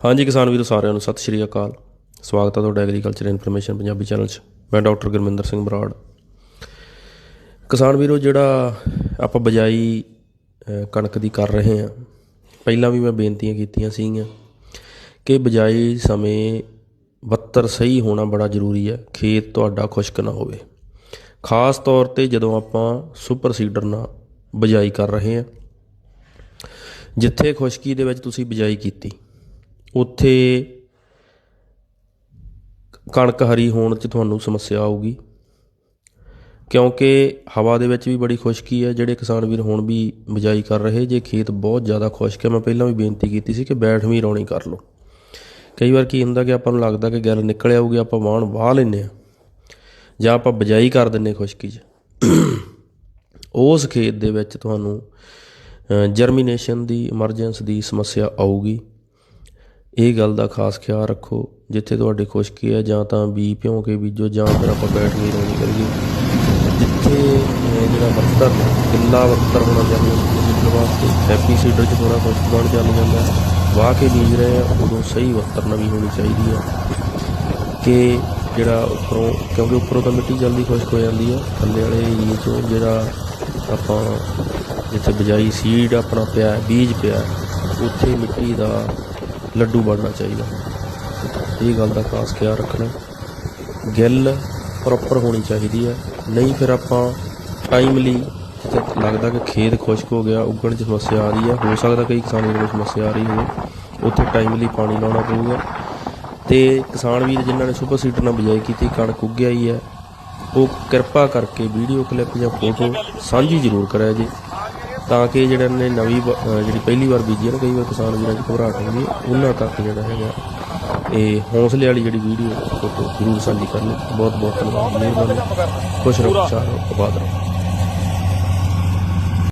ਹਾਂਜੀ ਕਿਸਾਨ ਵੀਰੋ, ਸਾਰਿਆਂ ਨੂੰ ਸਤਿ ਸ਼੍ਰੀ ਅਕਾਲ। ਸਵਾਗਤ ਹੈ ਤੁਹਾਡਾ ਐਗਰੀਕਲਚਰ ਇਨਫੋਰਮੇਸ਼ਨ ਪੰਜਾਬੀ ਚੈਨਲ 'ਚ। ਮੈਂ ਡਾਕਟਰ ਗੁਰਮਿੰਦਰ ਸਿੰਘ ਬਰਾੜ। ਕਿਸਾਨ ਵੀਰੋ, ਜਿਹੜਾ ਆਪਾਂ ਬਜਾਈ ਕਣਕ ਦੀ ਕਰ ਰਹੇ ਹਾਂ, ਪਹਿਲਾਂ ਵੀ ਮੈਂ ਬੇਨਤੀਆਂ ਕੀਤੀਆਂ ਸੀਗੀਆਂ ਕਿ ਬਜਾਈ ਸਮੇਂ ਬੱਤਰ ਸਹੀ ਹੋਣਾ ਬੜਾ ਜ਼ਰੂਰੀ ਹੈ, ਖੇਤ ਤੁਹਾਡਾ ਖੁਸ਼ਕ ਨਾ ਹੋਵੇ। ਖਾਸ ਤੌਰ ਤੇ ਜਦੋਂ ਆਪਾਂ ਸੁਪਰ ਸੀਡਰ ਨਾਲ ਬਜਾਈ ਕਰ ਰਹੇ ਹਾਂ, ਜਿੱਥੇ ਖੁਸ਼ਕੀ ਦੇ ਵਿੱਚ ਤੁਸੀਂ ਬਿਜਾਈ ਕੀਤੀ ਉੱਥੇ ਕਣਕ ਹਰੀ ਹੋਣ 'ਚ ਤੁਹਾਨੂੰ ਸਮੱਸਿਆ ਆਊਗੀ। ਕਿਉਂਕਿ ਹਵਾ ਦੇ ਵਿੱਚ ਵੀ ਬੜੀ ਖੁਸ਼ਕੀ ਹੈ, ਜਿਹੜੇ ਕਿਸਾਨ ਵੀਰ ਹੁਣ ਵੀ ਬਿਜਾਈ ਕਰ ਰਹੇ, ਜੇ ਖੇਤ ਬਹੁਤ ਜ਼ਿਆਦਾ ਖੁਸ਼ਕ ਹੈ, ਮੈਂ ਪਹਿਲਾਂ ਵੀ ਬੇਨਤੀ ਕੀਤੀ ਸੀ ਕਿ ਬੈਠਵੀਂ ਰੌਣੀ ਕਰ ਲਓ। ਕਈ ਵਾਰ ਕੀ ਹੁੰਦਾ ਕਿ ਆਪਾਂ ਨੂੰ ਲੱਗਦਾ ਕਿ ਗੱਲ ਨਿਕਲ ਆਊਗੀ, ਆਪਾਂ ਵਾਹਣ ਵਾਹ ਲੈਂਦੇ ਆ ਜਾਂ ਆਪਾਂ ਬਿਜਾਈ ਕਰ ਦਿੰਨੇ ਖੁਸ਼ਕੀ 'ਚ। ਉਸ ਖੇਤ ਦੇ ਵਿੱਚ ਤੁਹਾਨੂੰ ਜਰਮੀਨੇਸ਼ਨ ਦੀ ਇਮਰਜੈਂਸ ਦੀ ਸਮੱਸਿਆ ਆਊਗੀ। ਇਹ ਗੱਲ ਦਾ ਖਾਸ ਖਿਆਲ ਰੱਖੋ, ਜਿੱਥੇ ਤੁਹਾਡੇ ਖੁਸ਼ਕੀ ਹੈ, ਜਾਂ ਤਾਂ ਬੀ ਭਿਉਂ ਕੇ ਬੀਜੋ, ਜਾਂ ਫਿਰ ਆਪਾਂ ਬੈਠ ਨਹੀਂ ਰੋਣੀ ਕਰੀਏ। ਜਿੱਥੇ ਜਿਹੜਾ ਵਰਤਰ ਕਿੱਲਾ ਵਰਤਰ ਹੋਣਾ ਚਾਹੀਦਾ ਸੀਡਰ ਵਾਸਤੇ। ਹੈਪੀ ਸੀਡਰ 'ਚ ਥੋੜਾ ਖੁਸ਼ਕ ਬਣ ਚੱਲ ਜਾਂਦਾ ਵਾਹ ਕੇ ਬੀਜ ਰਹੇ ਆ ਉਦੋਂ ਸਹੀ ਵਰਤਰ ਨਵੀਂ ਹੋਣੀ ਚਾਹੀਦੀ ਹੈ। ਕਿ ਜਿਹੜਾ ਉੱਪਰੋਂ, ਕਿਉਂਕਿ ਉੱਪਰੋਂ ਤਾਂ ਮਿੱਟੀ ਜਲਦੀ ਖੁਸ਼ਕ ਹੋ ਜਾਂਦੀ ਹੈ। ਥੱਲੇ ਵਾਲੇ ਏਰੀਏ 'ਚੋਂ ਜਿਹੜਾ ਆਪਾਂ ਜਿੱਥੇ ਬਜਾਈ ਸੀਡ ਆਪਣਾ ਪਿਆ ਬੀਜ ਪਿਆ ਉੱਥੇ ਮਿੱਟੀ ਦਾ ਲੱਡੂ ਬਣਨਾ ਚਾਹੀਦਾ। ਇਹ ਗੱਲ ਦਾ ਖਾਸ ਖਿਆਲ ਰੱਖਣਾ। ਗਿੱਲ ਪ੍ਰੋਪਰ ਹੋਣੀ ਚਾਹੀਦੀ ਹੈ। ਨਹੀਂ ਫਿਰ ਆਪਾਂ ਟਾਈਮਲੀ ਜਿੱਥੇ ਲੱਗਦਾ ਕਿ ਖੇਤ ਖੁਸ਼ਕ ਹੋ ਗਿਆ, ਉੱਗਣ 'ਚ ਸਮੱਸਿਆ ਆ ਰਹੀ ਹੈ। ਹੋ ਸਕਦਾ ਕਈ ਕਿਸਾਨਾਂ ਨੂੰ ਸਮੱਸਿਆ ਆ ਰਹੀ ਹੋਵੇ। ਉੱਥੇ ਟਾਈਮਲੀ ਪਾਣੀ ਲਾਉਣਾ ਪਊਗਾ। ਤੇ ਕਿਸਾਨ ਵੀਰ ਜਿਨ੍ਹਾਂ ਨੇ ਸੁਪਰ ਸੀਡਰ ਨਾਲ ਬਿਜਾਈ ਕੀਤੀ, ਕਣਕ ਉੱਗਿਆ ਹੀ ਹੈ। ਉਹ ਕਿਰਪਾ ਕਰਕੇ ਵੀਡੀਓ ਕਲਿੱਪ ਜਾਂ ਫੋਟੋ ਸਾਂਝੀ ਜ਼ਰੂਰ ਕਰਿਆ ਜੀ। ਤਾਂ ਕਿ ਜਿਹੜੇ ਨੇ ਨਵੀਂ ਜਿਹੜੀ ਪਹਿਲੀ ਵਾਰ ਬੀਜੀ ਹੈ ਨਾ ਕਈ ਵਾਰ ਕਿਸਾਨ ਵੀਰਾਂ 'ਚ ਘਬਰਾਹਟ ਹੁੰਦੀ ਹੈ ਉਹਨਾਂ ਤੱਕ ਜਿਹੜਾ ਹੈਗਾ ਇਹ ਹੌਸਲੇ ਵਾਲੀ ਜਿਹੜੀ ਵੀਡੀਓ ਫੋਟੋ ਜ਼ਰੂਰ ਸਾਂਝੀ ਕਰਨੀ। ਬਹੁਤ ਬਹੁਤ ਧੰਨਵਾਦ ਮਿਹਰਬਾਨੀ। ਖੁਸ਼ ਰਹੋ ਚਾਹੋ ਆਬਾਦ ਰਹੋ।